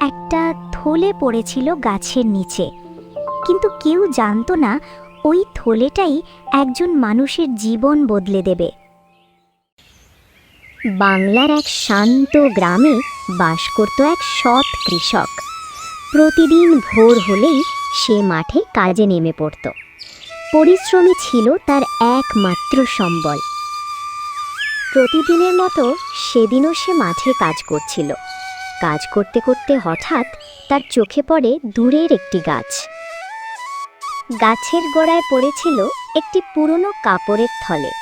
একটা থলে পড়েছিল গাছের নিচে। কিন্তু কেউ জানতো না ওই থলেটাই একজন মানুষের জীবন বদলে দেবে। বাংলার এক শান্ত গ্রামে বাস করত এক সৎ কৃষক। প্রতিদিন ভোর হলেই সে মাঠে কাজে নেমে পড়ত। পরিশ্রমী ছিল তার একমাত্র সম্বল। প্রতিদিনের মতো সেদিনও সে মাঠে কাজ করছিল। কাজ করতে করতে হঠাৎ তার চোখে পড়ে দূরের একটি গাছ। গাছের গোড়ায় পড়েছিল একটি পুরনো কাপড়ের থলে।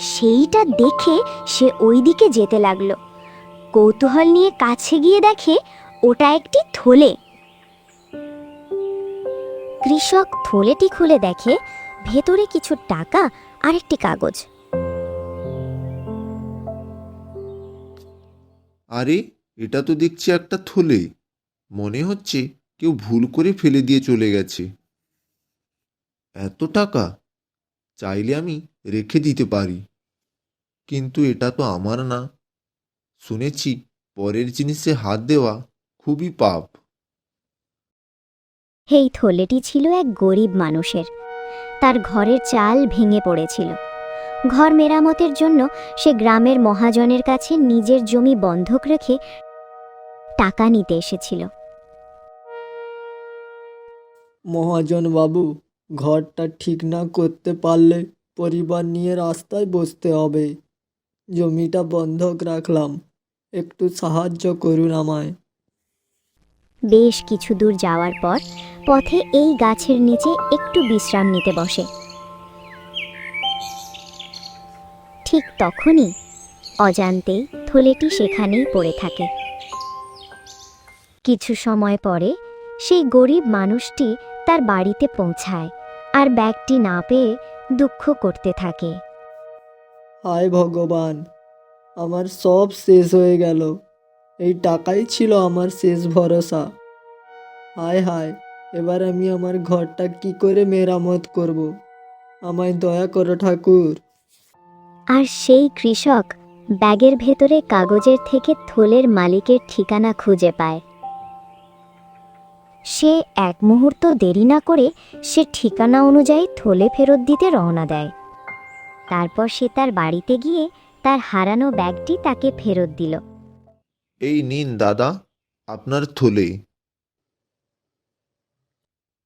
সেইটা দেখে সে ওই দিকে যেতে লাগল। কৌতূহল নিয়ে কাছে গিয়ে দেখে ওটা একটি থলে। কৃষক থলেটি খুলে দেখে, ভেতরে কিছু টাকা আর একটি কাগজ। আরে, এটা তো দেখছি একটা থলে। মনে হচ্ছে কেউ ভুল করে ফেলে দিয়ে চলে গেছে। এত টাকা? চাইলে আমি রেখে দিতে পারি। কিন্তু এটা তো আমার না। শুনেছি পরের জিনিসে হাত দেওয়া খুবই পাপ। এই থলেটি ছিল এক গরিব মানুষের। তার ঘরের চাল ভেঙে পড়েছিল। ঘর মেরামতের জন্য সে গ্রামের মহাজনের কাছে নিজের জমি বন্ধক রেখে টাকা নিতে এসেছিল। মহাজন বাবু ঘরটা ঠিক না করতে পারলে পরিবার নিয়ে রাস্তায় বসতে হবে। জমিটা বন্ধক রাখলাম একটু সাহায্য করুন আমায়। বেশ কিছু দূর যাওয়ার পর পথে এই গাছের নিচে একটু বিশ্রাম নিতে বসে। ঠিক তখনই অজান্তেই থলেটি সেখানেই পড়ে থাকে। কিছু সময় পরে সেই গরিব মানুষটি তার বাড়িতে পৌঁছায় আর ব্যাগটি না পেয়ে দুঃখ করতে থাকে। হায় ভগবান, আমার সব শেষ হয়ে গেল। এই টাকাই ছিল আমার শেষ ভরসা। হায় হায়, এবার আমি আমার ঘরটা কি করে মেরামত করব? আমায় দয়া করো ঠাকুর। আর সেই কৃষক ব্যাগের ভেতরে কাগজের থেকে থলের মালিকের ঠিকানা খুঁজে পায়। সে এক মুহূর্ত দেরি না করে সে ঠিকানা অনুযায়ী থলে ফেরত দিতে রওনা দেয়। তারপর সে তার বাড়িতে গিয়ে তার হারানো ব্যাগটি তাকে ফেরত দিল। এই নিন দাদা, আপনার থলে।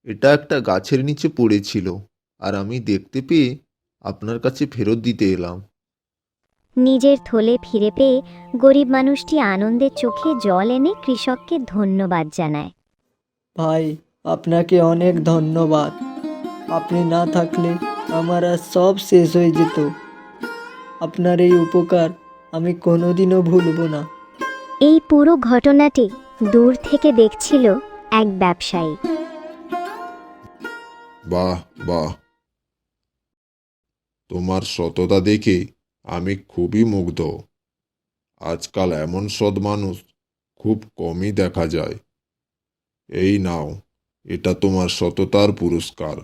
এটা একটা গাছের নিচে পড়েছিল, আর আমি দেখতে পেয়ে আপনার কাছে ফেরত দিতে এলাম। নিজের থলে ফিরে পেয়ে গরিব মানুষটি আনন্দের চোখে জল এনে কৃষককে ধন্যবাদ জানায়। ভাই আপনাকে অনেক ধন্যবাদ। আপনি না থাকলে আমার আর সব শেষ হয়ে যেত। আপনার এই উপকার আমি কোনোদিনও ভুলব না। এই পুরো ঘটনাটি দূর থেকে দেখছিল এক ব্যবসায়ী। বাহ বাহ। তোমার সততা দেখে আমি খুবই মুগ্ধ। আজকাল এমন সৎ মানুষ খুব কমই দেখা যায়। এই নাও, এটা তোমার সততার পুরস্কার।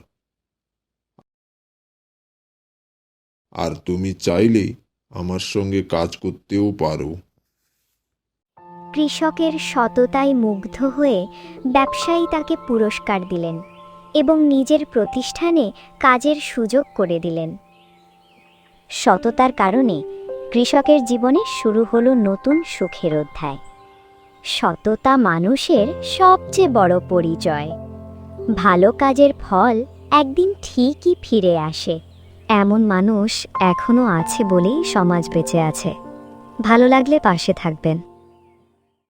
আর তুমি চাইলে আমার সঙ্গে কাজ করতেও পারো। কৃষকের সততায় মুগ্ধ হয়ে ব্যবসায়ী তাকে পুরস্কার দিলেন এবং নিজের প্রতিষ্ঠানে কাজের সুযোগ করে দিলেন। সততার কারণে কৃষকের জীবনে শুরু হলো নতুন সুখের অধ্যায়। সততা মানুষের সবচেয়ে বড় পরিচয়। ভালো কাজের ফল একদিন ঠিকই ফিরে আসে। এমন মানুষ এখনও আছে বলেই সমাজ বেঁচে আছে। ভালো লাগলে পাশে থাকবেন।